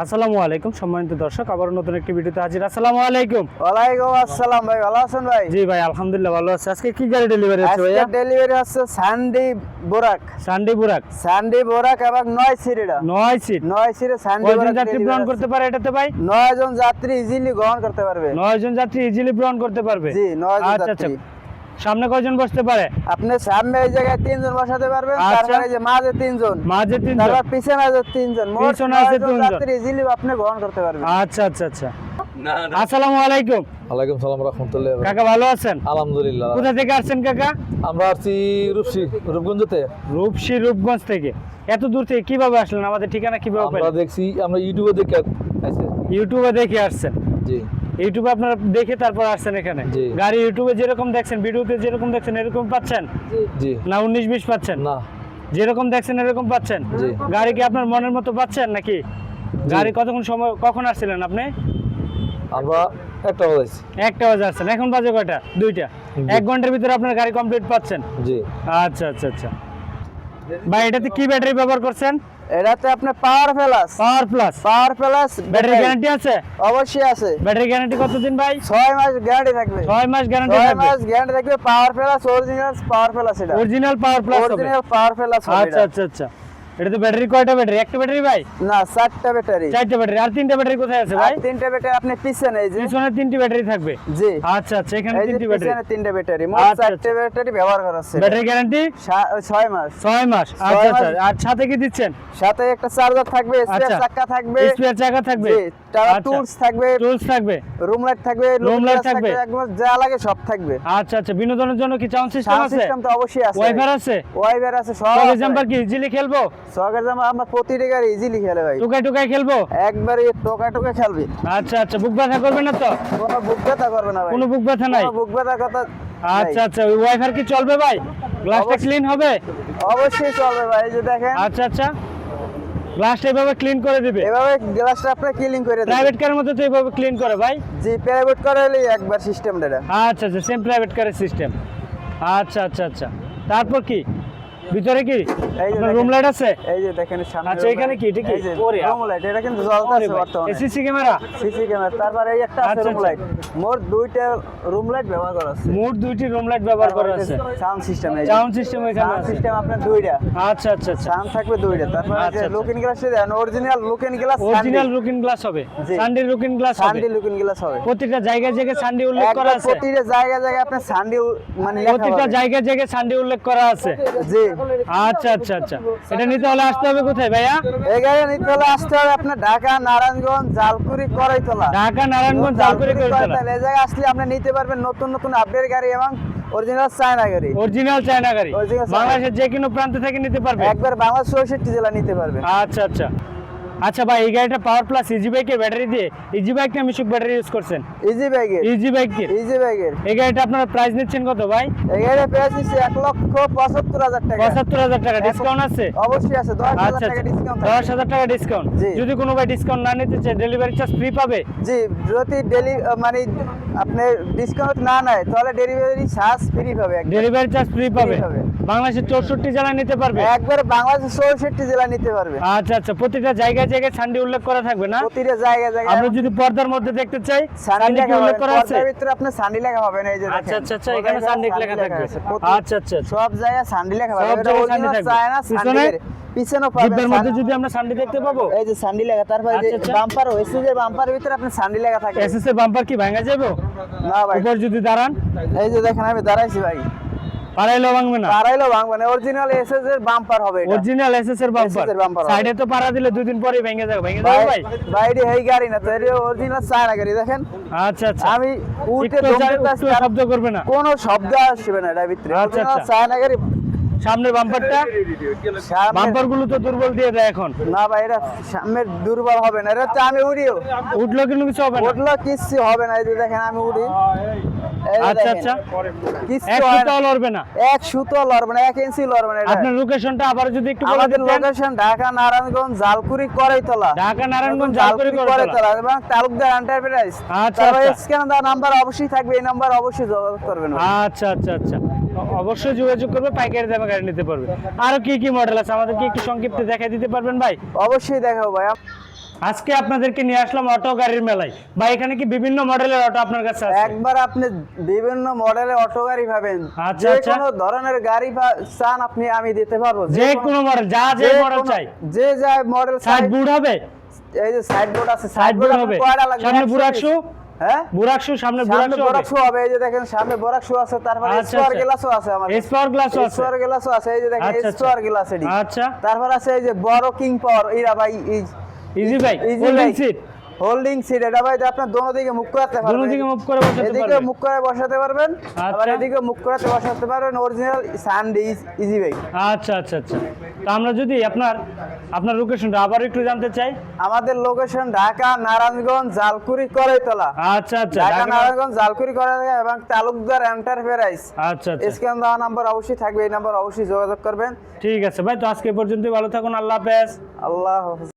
আসসালামু আলাইকুম সম্মানিত দর্শক আবার নতুন একটি ভিডিওতে হাজির। আসসালামু আলাইকুম। ওয়ালাইকুম আসসালাম ভাই ভালো আছেন ভাই? জি ভাই আলহামদুলিল্লাহ ভালো আছে। আজকে কি গাড়ি ডেলিভারি হচ্ছে আজকে ডেলিভারি হচ্ছে সানডি বোরাক সানডে বোরাক সানডি বোরাক এবং নয় সিরিটা নয় সিট নয় সিটে সানডি বোরাক যাত্রী গ্রহণ করতে পারে এটাতে ভাই? নয় জন যাত্রী ইজিলি গ্রহণ করতে পারবে। নয় জন যাত্রী ইজিলি গ্রহণ করতে পারবে। জি নয় জন আচ্ছা আচ্ছা। যাত্রী। সামনে কয়জন বসতে পারে? আপনি সামনে এই জায়গায় তিনজন বসাতে পারবেন আচ্ছা। তারপরে যে মাঝে তিনজন। মাঝে তিনজন। তারপর পিছনে আছে তিনজন। পিছনে আছে তিনজন। যাত্রী ইজিলি আপনি গ্রহণ করতে পারবেন। আচ্ছা আচ্ছা আচ্ছা। আসসালামু আলাইকুম। ওয়ালাইকুম সালাম রহমতুল্লাহ কাকা ভালো আছেন? আলহামদুলিল্লাহ। কোথা থেকে আসছেন কাকা? আমরা আসছি রূপসী রূপগঞ্জতে। রূপসী রূপগঞ্জ থেকে। এত দূর থেকে কীভাবে আসলেন? আমাদের ঠিকানা কীভাবে আমরা পেলেন? দেখছি আমরা ইউটিউবে দেখে আছে ইউটিউবে দেখে আসছেন। জি। ইউটিউবে আপনারা দেখে তারপর আসছেন এখানে। গাড়ি ইউটিউবে যেরকম দেখছেন ভিডিওতে যেরকম দেখছেন এরকম পাচ্ছেন? না উনিশ বিশ পাচ্ছেন? না। যেরকম দেখছেন এরকম পাচ্ছেন। গাড়ি কি আপনার মনের মতো পাচ্ছেন নাকি? গাড়ি কতক্ষণ সময় কখন আসছিলেন আপনি? আমরা একটা বাজাইছি। একটা বাজে আসছেন। এখন বাজে কয়টা? দুইটা। এক ঘণ্টার ভিতরে আপনার গাড়ি কমপ্লিট পাচ্ছেন? জি। আচ্ছা আচ্ছা আচ্ছা। ভাই এটাতে কি ব্যাটারি ব্যবহার করছেন? এটাতে আপনি power plus power plus power plus battery guarantee আছে? অবশ্যই আছে। ব্যাটারি গ্যারান্টি কতদিন ভাই? ছয় মাস গ্যারান্টি থাকবে। ছয় মাস গ্যারান্টি থাকবে। মাস গ্যারান্টি থাকবে। Power plus original power plus এটা। Original power plus original power plus আচ্ছা আচ্ছা আচ্ছা। এটা তো ব্যাটারি কয়টা ব্যাটারি? একটা ব্যাটারি ভাই? না চারটা ব্যাটারি। চারটা ব্যাটারি। আর তিনটা ব্যাটারি কোথায় আছে ভাই? তিনটা ব্যাটারি আপনি পিছনে এই যে। পিছনে তিনটি ব্যাটারি থাকবে? জি। আচ্ছা আচ্ছা এখানে তিনটি ব্যাটারি। পিছনে তিনটা ব্যাটারি। মোট আচ্ছা, চারটে ব্যাটারি ব্যবহার করা হচ্ছে। Battery guarantee? সা- ছয় মাস। ছয় মাস। আচ্ছা আচ্ছা। আর সাথে কি দিচ্ছেন? সাথে একটা চার্জার থাকবে স্পেয়ার আচ্ছা। চাকা থাকবে। স্পেয়ার চাকা থাকবে? জি আচ্ছা। টুলস থাকবে। টুলস থাকবে? রুম লাইট থাকবে Room light থাকবে। একদম যা লাগে সব থাকবে। আচ্ছা আচ্ছা। বিনোদনের জন্য কি সাউন্ড সিস্টেম সাউন্ড আছে? সিস্টেম তো অবশ্যই আছে। ওয়াইফাই আছে? ওয়াইফাই আছে সব আছে। কি ইজিলি খেলব? সকের জামা আমার প্রতিটা গাড়ি ইজিলি খেলে ভাই। খেলব? একবারে খেলবি। আচ্ছা আচ্ছা বুক ব্যথা করবে না তো? কোনো বুক ব্যথা করবে না ভাই। কোনো বুক ব্যথা নাই? বুক ব্যথার কথা আচ্ছা আচ্ছা ওই ওয়াইফাই কি চলবে ভাই? গ্লাসটা অবশ্যই। ক্লিন হবে? অবশ্যই চলবে ভাই এই যে দেখেন। আচ্ছা আচ্ছা গ্লাসটা এভাবে ক্লিন করে দিবে? এভাবে গ্লাসটা আপনি ক্লিন করে দেবেন। প্রাইভেট কারের মতো তো এভাবে ক্লিন করে ভাই? জি প্রাইভেট করে হলে একবার সিস্টেমটা এটা আচ্ছা আচ্ছা সেম প্রাইভেট কারের সিস্টেম আচ্ছা আচ্ছা আচ্ছা তারপর কি? ভিতরে কি? এই যে রুম লাইট আছে? এই যে দেখেন সামনে আচ্ছা, এখানে কি? এটা কি? ওরে রুম লাইট এটা কিন্তু জ্বলতে আছে বর্তমানে। এসিসি ক্যামেরা সিসি ক্যামেরা তারপরে এই একটা আছে আচ্ছা, রুম আচ্ছা। লাইট মোট দুইটা রুম লাইট ব্যবহার করা আছে। মোট দুইটি রুম লাইট ব্যবহার করা আছে। সাউন্ড সিস্টেম এই সাউন্ড সিস্টেম এখানে সাউন্ড সিস্টেম আপনার দুইটা। আচ্ছা আচ্ছা আচ্ছা। সাউন্ড থাকবে দুইটা। তারপরে আচ্ছা, যে আচ্ছা। Looking glass then original looking glass original looking glass হবে। সানডে লুকিং গ্লাস হবে। সানডি লুকিং গ্লাস হবে। প্রতিটা জায়গায় জায়গায় সানডে উল্লেখ করা আছে। প্রতিটা জায়গায় জায়গায় আপনার সানডি মানে প্রতিটা জায়গায় জায়গায় সানডে উল্লেখ করা আছে। জি। আচ্ছা আচ্ছা আচ্ছা। এটা নিতে হলে আসতে হবে কোথায় ভাইয়া? এই গাড়ি নিতে হলে আসতে হবে আপনার ঢাকা নারায়ণগঞ্জ জালকুড়ি করাইতলা। ঢাকা নারায়ণগঞ্জ জালকুড়ি করাইতলা। এই জায়গায় আসলে আপনি নিতে পারবেন নতুন নতুন আপডেট গাড়ি এবং অরিজিনাল চায়না গাড়ি। অরিজিনাল চায়না গাড়ি। বাংলাদেশের যে কোনো প্রান্ত থেকে নিতে পারবে? একবার বাংলাদেশ চৌষট্টি জেলা নিতে পারবে আচ্ছা আচ্ছা। আচ্ছা ভাই এই গাড়িটা পাওয়ার প্লাস ইজি বাইকের ব্যাটারি দিয়ে ইজি বাইক না মিশুক ব্যাটারি ইউজ করছেন? ইজি ব্যাগের ইজি বাইকের ইজি ব্যাগের এই গাড়িটা আপনারা প্রাইস নিচ্ছেন কত ভাই? এই গাড়ির প্রাইস হচ্ছে এক লক্ষ পঁচাত্তর হাজার টাকা। পঁচাত্তর হাজার টাকা। ডিসকাউন্ট আছে? অবশ্যই আছে দশ হাজার আচ্ছা টাকা আচ্ছা। ডিসকাউন্ট দশ হাজার টাকা ডিসকাউন্ট যদি কোনো ভাই ডিসকাউন্ট না নিতে চায় ডেলিভারি চার্জ ফ্রি পাবে? জি যদি ডেলি মানে আপনি ডিসকাউন্ট না নেয় তাহলে ডেলিভারি চার্জ ফ্রি পাবে ডেলিভারি চার্জ ফ্রি পাবে। বাংলাদেশের চৌষট্টি জেলায় নিতে পারবে? একবার বাংলাদেশের চৌষট্টি জেলা নিতে পারবে। আচ্ছা আচ্ছা। প্রতিটা জায়গায় জায়গায় সানডে উল্লেখ করা থাকবে না। প্রতিটা জায়গায় জায়গায় আমরা যদি পর্দার মধ্যে দেখতে চাই সানডে কি উল্লেখ করা আছে? পর্দার ভিতরে সান্ডি লেখা এই যে আচ্ছা। আচ্ছা আচ্ছা এখানে সানডে লেখা থাকবে? আচ্ছা আচ্ছা আচ্ছা। সব জায়গায় সান্ডি লেখা সব জায়গায় সান্ডি থাকবে। পিছনে? পাবেন মধ্যে যদি আমরা সানডে দেখতে পাবো? এই যে সান্ডি লেখা তারপরে যে আচ্ছা, আচ্ছা। বাম্পার বাম্পারের ভিতরে আপনার সান্ডি লেখা থাকে এসএস এর বাম্পার কি ভাঙা যাবে? না ভাই। উপর যদি দাঁড়ান। এই যে দেখেন আমি দাঁড়াইছি ভাই। পাড়াইলো ভাঙবে না। দাঁড়াইলো ভাঙবে না। অরিজিনাল এসএস এর বাম্পার হবে এটা। অরিজিনাল এসএস এর বাম্পার। সাইডে তো দিলে দুই দিন পরে ভেঙে যাবে। ভেঙে যাবে ভাই ভাই। ভাই এটা এই গাড়ি না তো এটা অরিজিনাল চায়না গাড়ি দেখেন? আচ্ছা আচ্ছা। আমি উঠে শব্দ করবে না। কোনো শব্দ আসবে না এটার ভিতরে। আচ্ছা, অরিজিনাল আচ্ছা। চায়না গাড়ি সামনের বাম্পারটা বাম্পারগুলো তো দুর্বল দিয়ে দেয় এখন। না ভাই এটা সামনের দুর্বল হবে না। এটা তো আমি উড়িও। উঠল কিন্তু কিছু হবে না। উঠল কিচ্ছু হবে না। এই দেখেন আমি উড়ি। আচ্ছা আচ্ছা। এক সুতাও লড়বে না। এক সুতো লড়বে না এক ইঞ্চি লড়বে না আপনার লোকেশনটা আবার যদি একটু বলে আমাদের লোকেশন ঢাকা নারায়ণগঞ্জ জালকুড়ি করাইতলা। ঢাকা নারায়ণগঞ্জ জালকুড়ি করাইতলা। এবং তালুকদার এন্টারপ্রাইজ আচ্ছা। স্ক্যান দেওয়া নাম্বার অবশ্যই থাকবে এই নাম্বার অবশ্যই যোগাযোগ করবেন আচ্ছা আচ্ছা আচ্ছা। অবশ্যই যোগাযোগ করবে পাইকারি দামে গাড়ি নিতে পারবে। আরও কি কি মডেল আছে? আমাদেরকে একটু সংক্ষিপ্ত দেখাই দিতে পারবেন ভাই? অবশ্যই দেখাবো ভাই। আজকে আপনাদেরকে নিয়ে আসলাম অটো গাড়ির মেলায়। বা এখানে কি বিভিন্ন মডেলের অটো আপনার কাছে আছে? একবার আপনি বিভিন্ন মডেলের অটো গাড়ি পাবেন আচ্ছা, যে আচ্ছা। কোনো ধরনের গাড়ি চান আপনি আমি দিতে পারব। যে কোনো- মডেল যা যে মডেল চাই। যে যা মডেল সাইড বুট হবে? এই যে সাইড বোর্ড আছে সাইড আপনার হবে। কয়টা লাগবে? সামনে 120? বুরাক শু হ্যাঁ? সামনে হবে? এই যে দেখেন সামনে আছে তারপরে আচ্ছা, স্কোয়ার। গ্লাসও আছে আমার স্পার গ্লাসও আছে। স্কোয়ার গ্লাসও আছে এই যে দেখেন। স্কোয়ার গ্লাস এডি আচ্ছা। তারপর আছে এই যে বড় কিং পাওয়ার ইরা ভাই ইজি ভাই হোল্ডিং সিট হোল্ডিং সিট এটা ভাই আপনার দোনো দিকে মুখ করাতে পারবেন। দুনো দিকে মুভ করে বসাতে পারবেন। এদিকে মুখ করে বসাতে পারবেন। আবার আচ্ছা। এদিকে মুখ করাতে বসাতে পারবেন। অরিজিনাল সানডে ইজি ভাই। আচ্ছা আচ্ছা আচ্ছা। তো আমরা যদি আপনার আপনার লোকেশনটা আবার একটু জানতে চাই। আমাদের লোকেশন ঢাকা নারায়ণগঞ্জ জালকুড়ি করাইতলা। আচ্ছা আচ্ছা ঢাকা ঢাকা- নারায়ণগঞ্জ জালকুড়ি করাইতলা এবং তালুকদার এন্টারপ্রাইজ আচ্ছা আচ্ছা। স্ক্যান দেওয়া নাম্বার অবশ্যই থাকবে এই নাম্বার অবশ্যই যোগাযোগ করবেন। ঠিক আছে ভাই তো আজকে পর্যন্ত ভালো থাকুন আল্লাহ হাফেজ। আল্লাহ হাফেজ।